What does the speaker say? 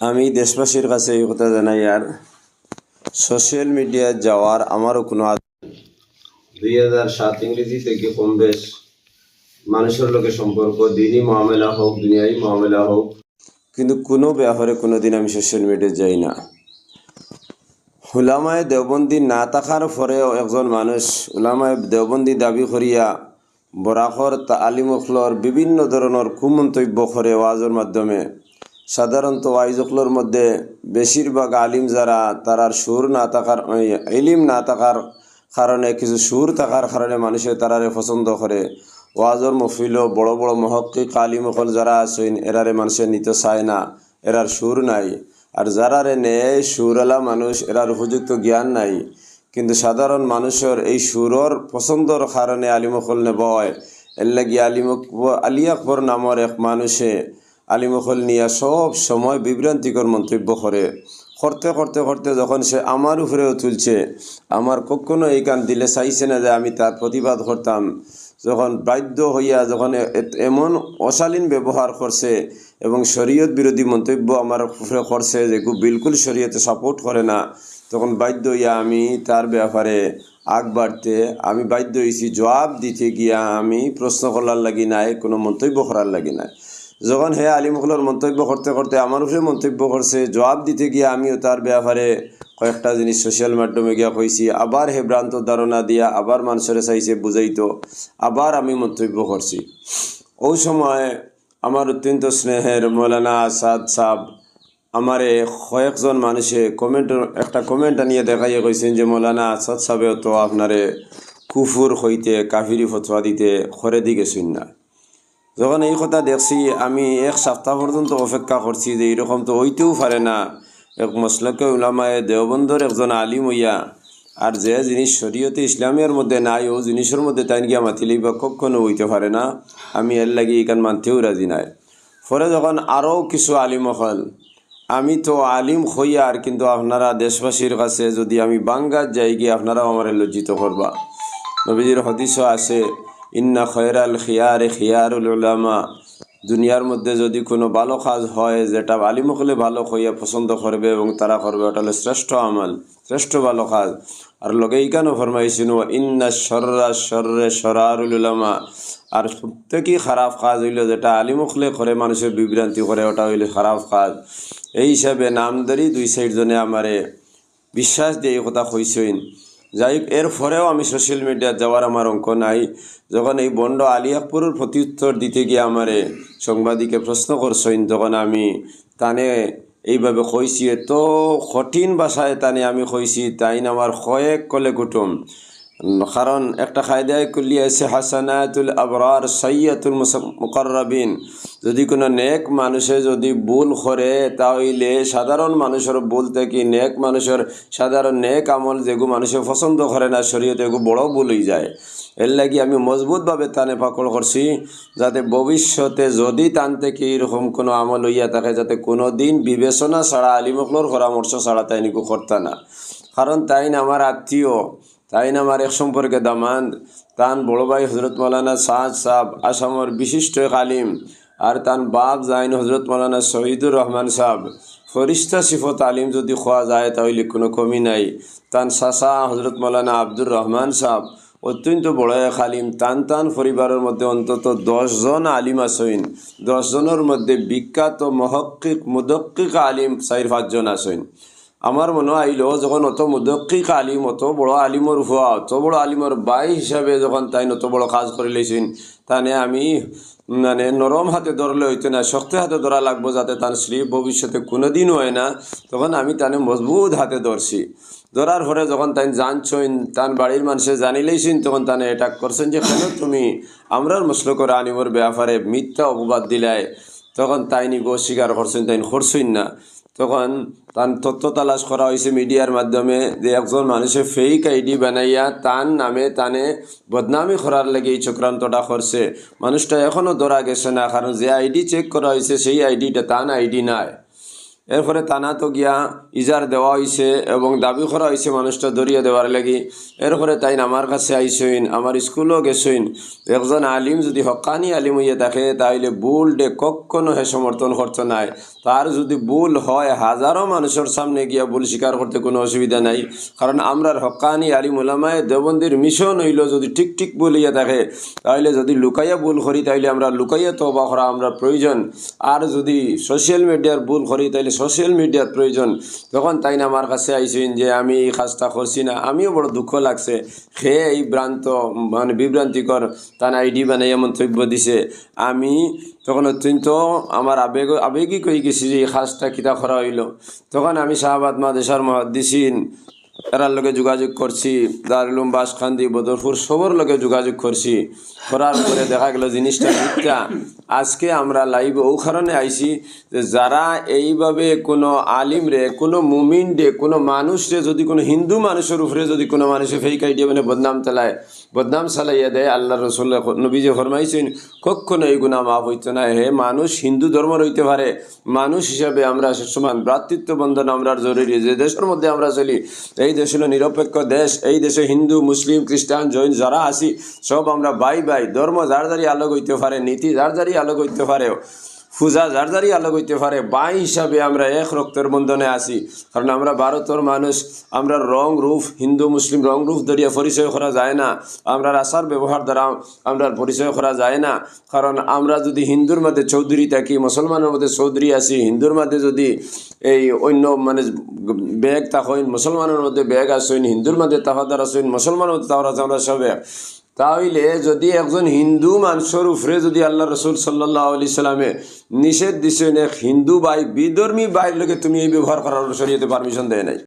আমি দেশবাসীর কাছে এই কথা জানাই আর সোশ্যাল মিডিয়ায় যাওয়ার আমারও কোনো দুই হাজার সাত ইংরেজি থেকে কম বেশ। মানুষের লোকের সম্পর্ক দিনই মহামেলা হোক দুনিয়াই মহামেলা হোক। কিন্তু কোনো ব্যাপারে কোনো দিন আমি সোশ্যাল মিডিয়ায় যাই না। হুলামায় দেওবন্দি না থাকার পরেও একজন মানুষ হুলামায় দেওবন্দি দাবি করিয়া বরাখর আলিমখলর বিভিন্ন ধরনের কুমন্তব্য করে ওয়াজের মাধ্যমে সাধারণত ওয়াইজখলর মধ্যে বেশিরভাগ আলিম যারা, তারার সুর না থাকার ইলিম না থাকার কারণে, কিছু সুর থাকার কারণে মানুষে তারারে পছন্দ করে। ওয়াজর মফিল বড় বড় মহক্কিক আলিমখল যারা আছেন, এরারে মানুষে নিতে চায় না, এরার সুর নাই। আর যারারে নেয় সুরওয়ালা মানুষ, এরার উপযুক্ত জ্ঞান নাই। কিন্তু সাধারণ মানুষের এই সুরর পছন্দর কারণে আলিমখল নেব হয়। এর লাগি আলিম নামর এক মানুষে আলিমখল নিয়া সব সময় বিভ্রান্তিকর মন্তব্য করে। করতে করতে করতে যখন সে আমার উপরেও তুলছে, আমার কখনো এই কান দিলে চাইছে না যে আমি তার প্রতিবাদ করতাম। যখন বাধ্য হইয়া যখন এমন অশালীন ব্যবহার করছে এবং শরীয়ত বিরোধী মন্তব্য আমার উপরে করছে যে বিলকুল শরীয়তে সাপোর্ট করে না, তখন বাধ্য হইয়া আমি তার ব্যাপারে আগ বাড়তে, আমি বাধ্য হয়েছি জবাব দিতে গিয়া আমি প্রশ্ন করার লাগি নাই, কোনো মন্তব্য করার লাগি নাই। যখন হে আলিমগুলোর মন্তব্য করতে করতে আমার উপরে মন্তব্য করছে, জবাব দিতে গিয়ে আমিও তার ব্যাপারে কয়েকটা জিনিস সোশ্যাল মাধ্যমে গিয়া কইছি। আবার হে ভ্রান্ত ধারণা দিয়া আবার মানুষের চাইছে বুঝাইতো, আবার আমি মন্তব্য করছি। ওই সময় আমার অত্যন্ত স্নেহের মৌলানা আসাদ সাহ আমারে কয়েকজন মানুষে কমেন্ট একটা কমেন্ট আনিয়ে দেখাইয়ে কইছেন যে, মৌলানা আসাদ সাহেবেও তো আপনারে কুফুর হইতে, কাফিরি ফতোয়া দিতে খরে দি গেছেন না। যখন এই কথা দেখছি, আমি এক সপ্তাহ পর্যন্ত অপেক্ষা করছি যে এরকম তো হইতেও পারে না। এক মসলকে উলামায় দেওবন্দর একজন আলিম হইয়া, আর যে জিনিস শরীয়তে ইসলামের মধ্যে নাই, ও জিনিসের মধ্যে তাই গিয়া মাতিলেই বা কখনো হইতে পারে না। আমি এর লাগি এখান মানতেও রাজি নাই। পরে যখন আরও কিছু আলিম হল, আমি তো আলিম হইয়া আর কিন্তু আপনারা দেশবাসীর কাছে যদি আমি বাঙ্গাত যাই গিয়ে আপনারাও আমার লজ্জিত করবা। নবীজির হদিসও আছে ইন্না খয়রাল খিয়ারে খিয়ারুল উলামা। দুনিয়ার মধ্যে যদি কোনো ভালো কাজ হয়, যেটা আলিমকলে ভালো হইয়া পছন্দ করবে এবং তারা করবে, ওটা হলো শ্রেষ্ঠ আমল, শ্রেষ্ঠ ভালো কাজ। আর লগে ইকানো ফরমাইছিল ইন্না সর্রা সর্রে সরারুল উলামা আর প্রত্যেকই খারাপ কাজ হইল যেটা আলিমকলে করে, মানুষের বিভ্রান্তি করে, ওটা হইল খারাপ কাজ। এই হিসাবে নামদারি দুই সাইড জনে আমারে বিশ্বাস দিয়ে এই কথা কইসইন যাই এর পরেও আমি সোশ্যাল মিডিয়া যাওয়ার আমার অঙ্ক নাই। যখন এই বন্ড আলিয়াকপুরের প্রত্যুত্তর দিতে গিয়ে আমারে সাংবাদিকে প্রশ্ন করছেন, তখন আমি তানে এইভাবে কইছি, এত কঠিন ভাষায় তানে আমি কইছি তাই আমার কয়েক কলে কুটুম। কারণ একটা খায়দায় কুলি আছে হাসানাতুল আবরার সৈয়াতুল মুকরবিন যদি কোনো নেক মানুষে যদি ভুল করে তাহলে সাধারণ মানুষের ভুল থেকে নেক মানুষের সাধারণ নেক আমল যেগু মানুষে পছন্দ করে না, শরীয়তে এগু বড় ভুল হয়ে যায়। এর লাগি আমি মজবুতভাবে তানে পাকড় করছি, যাতে ভবিষ্যতে যদি তান থেকে এরকম কোনো আমল হইয়া থাকে, যাতে কোনো দিন বিবেচনা ছাড়া আলিমকলোর পরামর্শ ছাড়া তাই নিকু করতা না। কারণ তাই আমার আত্মীয় তাই না আমার এক সম্পর্কে দামান। তান বড় ভাই হজরত মৌলানা সাজ সাহ আসামর বিশিষ্ট এক আলিম, আর তান বাপ জাইন হজরত মৌলানা শহীদুর রহমান সাহ ফরিস্তা সিফত আলিম যদি খোয়া যায় তাহলে কোনো কমি নাই। তান সাসা হজরত মৌলানা আব্দুর রহমান সাহ অত্যন্ত বড় এক আলিম। টান টান পরিবারের মধ্যে অন্তত দশজন আলিম আসইন দশজনের মধ্যে বিখ্যাত মহক্কিক, মুদক্কিক আলিম চার পাঁচজন আসইন আমার মনে আইল, যখন অত মুদক্কিক আলিম, অত বড় আলিমর হুয়া, অত বড় আলিমর বাই হিসাবে যখন তাই অত বড় কাজ করে লেছেন তানে আমি মানে নরম হাতে ধরলে হইতো না শক্ত হাতে ধরা লাগবো যাতে তার শ্রী ভবিষ্যতে কোনো দিন হয় না। তখন আমি তানে মজবুত হাতে ধরছি ধরার পরে যখন তাই জানছইন তান বাড়ির মানুষে জানিলেইছেন তখন তানে অ্যাটাক করছেন যে, কেন তুমি আমরার মসলকর আনিমর ব্যাপারে মিথ্যা অপবাদ দিলায় তখন তাই নিব স্বীকার করছেন তাই করছেন না। তখন তার তথ্য তালাশ করা হয়েছে মিডিয়ার মাধ্যমে যে একজন মানুষের ফেক আইডি বানাইয়া তার নামে তানে বদনামি করার লাগে এই চক্রান্তটা করছে। মানুষটা এখনও ধরা গেছে না, কারণ যে আইডি চেক করা হয়েছে সেই আইডিটা তান আইডি নাই। এরপরে তানা তো গিয়া ইজার দেওয়া হয়েছে এবং দাবি করা হয়েছে মানুষটা দরিয়া দেওয়ার লাগি। এরপরে তাই আমার কাছে আইসইন, আমার স্কুলও গেছইন একজন আলিম যদি হকানি আলিম হইয়া থাকে, তাইলে ভুল ডে কখনো হে সমর্থন করতে নাই। তার যদি ভুল হয়, হাজারো মানুষের সামনে গিয়া ভুল স্বীকার করতে কোনো অসুবিধা নাই। কারণ আমরার হকানি আলিম ওলামায় দেবন্দির মিশন হইল যদি ঠিক ঠিক বলিয়া থাকে তাহলে যদি লুকাইয়া ভুল করি, তাইলে আমরা লুকাইয়া তবা করা আমরা প্রয়োজন। আর যদি সোশ্যাল মিডিয়ার ভুল করি, তাইলে সোশ্যাল মিডিয়ার প্রয়োজন। তখন তাই না আমার কাছে আইসেন যে, আমি এই কাজটা করছি না। আমিও বড় দুঃখ লাগছে। খেয়ে এই ভ্রান্ত মানে বিভ্রান্তিকর তার আইডি বানাইয়া মন্তব্য দিছে। আমি তখন অত্যন্ত আমার আবেগ আবেগই কই গেছি যে, এই কাজটা কিতা করা হইল? তখন আমি শাহবাদ মাদেশার মহাদিসিন এরার লগে যোগাযোগ করছি, দারুলুম বাসখান্দি, বদরপুর সবর লগে যোগাযোগ করছি। করার পরে দেখা গেল জিনিসটা মিথ্যা। আজকে আমরা লাইভ ও কারণে আইছি যে যারা এইভাবে কোনো আলিম রে, কোনো মুমিন রে, কোনো মানুষ রে, যদি কোনো হিন্দু মানুষের উপরে যদি কোনো মানুষের ফেক আইডিয়া মানে বদনাম চালায় বদনাম চালাইয়া দেয় আল্লাহ রসুল নবীজে ফরমাইছেন, কখনো এই গুণা মাফ হইতো না। হে মানুষ, হিন্দু ধর্ম রইতে পারে। মানুষ হিসাবে আমরা সমান ভ্রাতৃত্ব বন্ধন আমরা জরুরি। যে দেশের মধ্যে আমরা চলি, এই দেশ হলো নিরপেক্ষ দেশ। এই দেশে হিন্দু, মুসলিম, খ্রিস্টান, জৈন যারা আছি, সব আমরা বাই বাই। ধর্ম যার যারই আলোক হইতে পারে, নীতি যার যারই আলোক হইতে পারে পূজা যার যারই আলোক হইতে পারে, বাই হিসাবে আমরা এক রক্তের বন্ধনে আছি। কারণ আমরা ভারতের মানুষ, আমরা রং রূপ, হিন্দু, মুসলিম, রং রূপ ধরিয়া পরিচয় করা যায় না। আমরা আচার ব্যবহার দ্বারা আমরা পরিচয় করা যায় না। কারণ আমরা যদি হিন্দুর মধ্যে চৌধুরী থাকি, মুসলমানের মধ্যে চৌধুরী আছি, হিন্দুর মধ্যে যদি এই অন্য মানে ব্যাগ তাহইন মুসলমানের মধ্যে ব্যাগ আসইন হিন্দুর মধ্যে তাহাদার আসইন মুসলমানের মধ্যে তাহার আছে আমরা সব তাহলে যদি একজন হিন্দু মানুষের উপরে যদি আল্লাহ রসুল সাল্লাহ আলি সাল্লামে নিষেধ দিছেন, এক হিন্দু ভাই, বিধর্মী ভাইয়ের লোকে তুমি এই ব্যবহার করার শরীয়তে পারমিশন দেয় নাই।